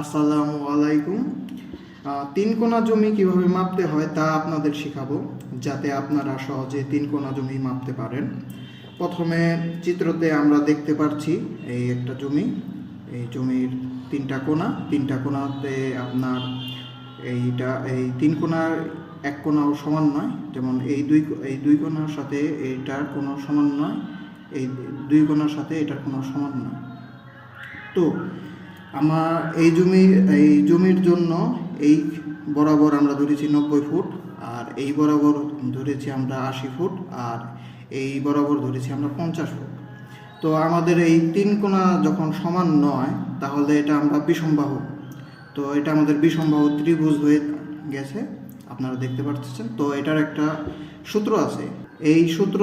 আসসালামু আলাইকুম। তিন কোণা জমি কীভাবে মাপতে হয় তা আপনাদের শেখাবো, যাতে আপনারা সহজে তিন কোণা জমি মাপতে পারেন। প্রথমে চিত্রতে আমরা দেখতে পাচ্ছি এই একটা জমি, এই জমির তিনটা কোণা তিনটা কোণাতে আপনার এইটা, এই তিন কোণার এক কোণাও সমান নয়, যেমন এই দুই এই দুই কোণার সাথে এইটার কোনো সমান নয়, এই দুই কোণার সাথে এটার কোনো সমান নয়। তো আমার এই জমি এই জমির জন্য এই বরাবর আমরা ধরেছি নব্বই ফুট, আর এই বরাবর ধরেছি আমরা আশি ফুট, আর এই বরাবর ধরেছি আমরা পঞ্চাশ ফুট। তো আমাদের এই তিন কোণা যখন সমান নয়, তাহলে এটা আমরা বিষমবাহু তো এটা আমাদের বিষমবাহু ত্রিভুজ হয়ে গেছে, আপনারা দেখতে পাচ্ছেন তো এটার একটা সূত্র আছে। এই সূত্র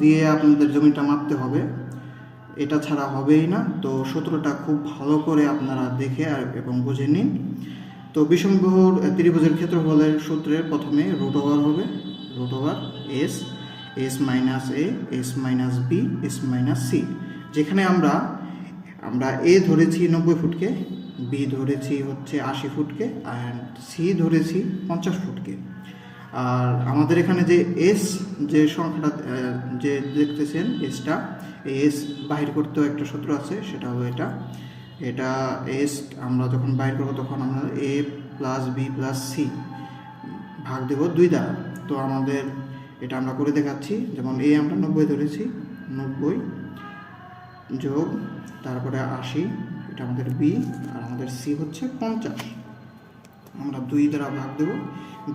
দিয়ে আপনাদের জমিটা মাপতে হবে। এটা ছাড়া হবেই না। তো সূত্রটা খুব ভালো করে আপনারা দেখে আর এবং বুঝে নিন। তো বিষমবাহুর ত্রিভুজের ক্ষেত্রফলের সূত্রে প্রথমে রুট ওভার হবে। Root over S S minus A S minus B S minus C যেখানে আমরা আমরা এ ধরেছি নব্বই ফুটকে বি ধরেছি হচ্ছে আশি ফুটকে আর সি ধরেছি পঞ্চাশ ফুটকে। আর আমাদের এখানে যে এস যে সংখ্যাটা যে দেখতেছেন এসটা এই এস বাহির করতেও একটা সূত্র আছে, সেটা হলো এটা। এটা এস আমরা যখন বাহির করব তখন আমরা A plus B plus C ভাগ দেব দুই দ্বারা। তো আমাদের এটা আমরা করে দেখাচ্ছি, যেমন এ আমরা নব্বই ধরেছি, নব্বই যোগ, তারপরে আশি, এটা আমাদের বি আর আমাদের সি হচ্ছে পঞ্চাশ। আমরা দুই দ্বারা ভাগ দেব।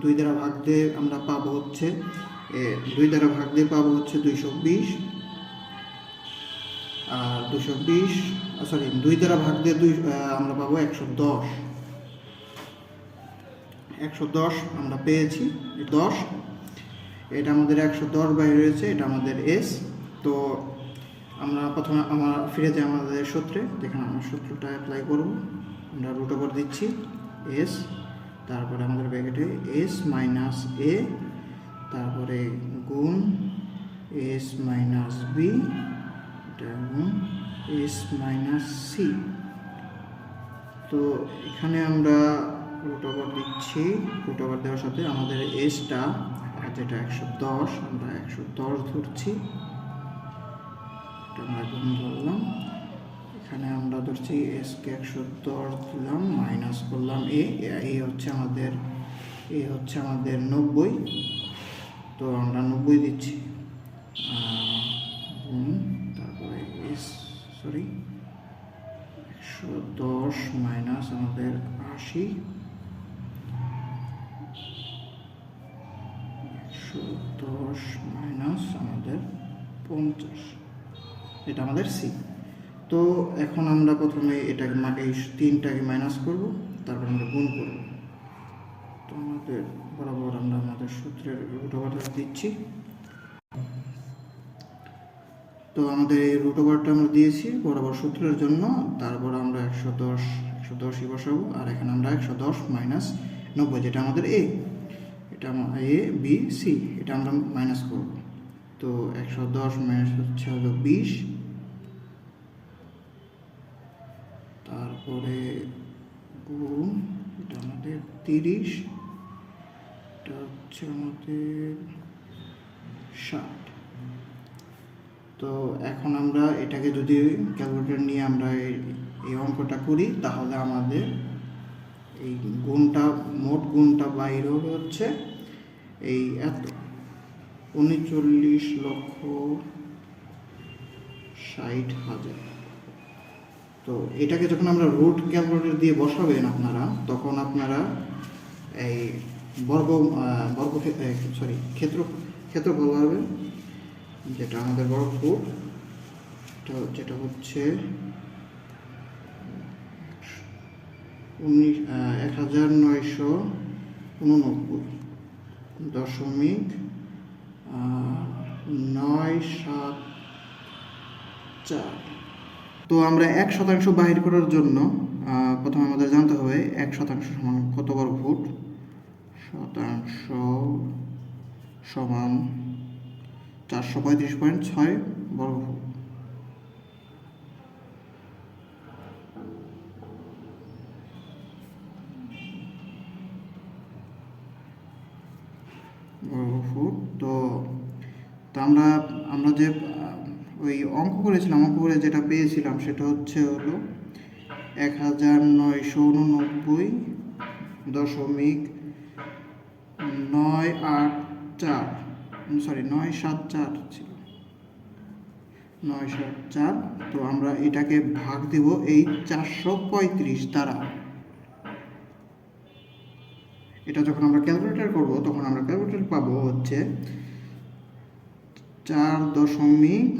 দুই দ্বারা ভাগ দিয়ে আমরা পাবো হচ্ছে দুই দ্বারা ভাগ দিয়ে পাবো হচ্ছে দুইশো বিশ। আর দুশো বিশ সরি দুই দ্বারা ভাগ দিয়ে দুই আমরা পাবো একশো দশ। একশো দশ আমরা পেয়েছি দশ। এটা আমাদের একশো দশ বাইরে রয়েছে, এটা আমাদের এস। তো আমরা প্রথমে আমরা ফিরে যাই আমাদের সূত্রে। যেখানে আমরা সূত্রটা অ্যাপ্লাই করব। আমরা রুট ওভার দিচ্ছি, এস। তারপরে আমাদের ব্যাকেটে এস মাইনাস এ তারপরে গুণ S minus B S minus C তো এখানে আমরা রুট ওভার দিচ্ছি। রুট ওভার দেওয়ার সাথে আমাদের এসটা যেটা একশো দশ, আমরা একশো দশ ধরছি। আমরা গুণ ধরলাম। এখানে আমরা ধরছি এসকে একশো দশ দিলাম মাইনাস করলাম এ এই হচ্ছে আমাদের, এ হচ্ছে আমাদের নব্বই। তো আমরা নব্বই দিচ্ছি। তারপরে এস সরি একশো দশ মাইনাস আমাদের আশি। একশো দশ মাইনাস আমাদের পঞ্চাশ। এটা আমাদের সি। তো এখন আমরা প্রথমে এটাকে এই তিনটাকে মাইনাস করব, তারপর আমরা গুণ করব। তো আমাদের বরাবর আমরা আমাদের সূত্রের রুট ওভারটা দিচ্ছি। তো আমাদের এই রুট ওভারটা আমরা দিয়েছি বরাবর সূত্রের জন্য, তারপর আমরা একশো দশ, একশো দশই বসাবো, আর এখানে আমরা একশো দশ মাইনাস নব্বই, যেটা আমাদের এ এটা এ বি সি এটা আমরা মাইনাস করব। তো একশো দশ মাইনাস হচ্ছে হলো বিশ তারপরে গুণ, এটা আমাদের তিরিশ, এটা হচ্ছে আমাদের ষাট। তো এখন আমরা এটাকে যদি ক্যালকুলেটর নিয়ে আমরা এই- অঙ্কটা করি, তাহলে আমাদের এই গুণটা, মোট গুণটা বাইরে হচ্ছে এই এত। উনচল্লিশ লক্ষ ষাট হাজার। তো এটাকে যখন আমরা রুট ক্যালকুলেটর দিয়ে বসাবেন আপনারা, তখন আপনারা এই বর্গ বর্গ সরি ক্ষেত্র ক্ষেত্রফল পাবেন যেটা আমাদের বড় ফুট যেটা হচ্ছে উনিশ এক হাজার নয়শো উননব্বই দশমিক নয় সাত চার। তো আমরা এক শতাংশ বাহির করার জন্য প্রথমে আমাদের জানতে হবে এক শতাংশ সমান কত বড় ফুট? শতাংশ সমান চারশো পঁয়ত্রিশ পয়েন্ট ছয় বর্গ ফুট। বর্গ ফুট তো আমরা আমরা যে ওই অঙ্ক করেছিলাম, অঙ্ক করে যেটা পেয়েছিলাম সেটা হচ্ছে হলো এক হাজার নয়শো উননব্বই দশমিক নয় আট চার সরি নয় সাত চার ছিল। নয় সাত চার, তো আমরা এটাকে ভাগ দেব এই চারশো পঁয়ত্রিশ দ্বারা। এটা যখন আমরা ক্যালকুলেটর করব, তখন আমরা ক্যালকুলেটর পাবো হচ্ছে চার দশমিক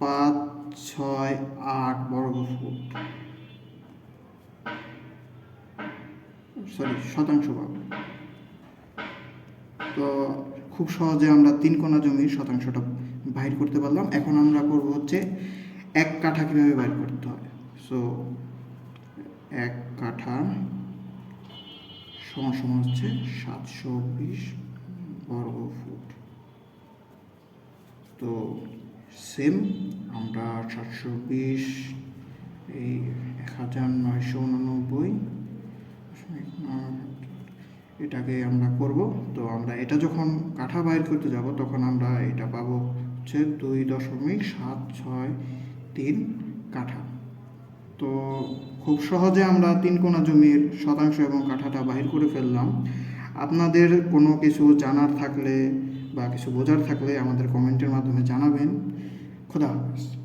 পাঁচ, ছয়, আট, বর্গ ফুট। সরি শতাংশ পাবো তো খুব সহজে আমরা তিন কোণা জমির শতাংশটা বাইর করতে পারলাম। এখন আমরা করব হচ্ছে এক কাঠা কীভাবে বাইর করতে হয়? সো এক কাঠা সমান সমান হচ্ছে সাতশো বিশ বর্গ ফুট। তো সেম, আমরা সাতশো বিশ, এই এক হাজার নয়শো উননব্বই, এটাকে আমরা করব। তো আমরা এটা যখন কাঠা বাইর করতে যাব, তখন আমরা এটা পাবো হচ্ছে দুই দশমিক সাত ছয় তিন কাঠা তো খুব সহজে আমরা তিন কোণা জমির শতাংশ এবং কাঠাটা বাহির করে ফেললাম। আপনাদের কোনো কিছু জানার থাকলে বা কিছু বোঝার থাকলে আমাদের কমেন্টের মাধ্যমে জানাবেন। খোদা হাফেজ।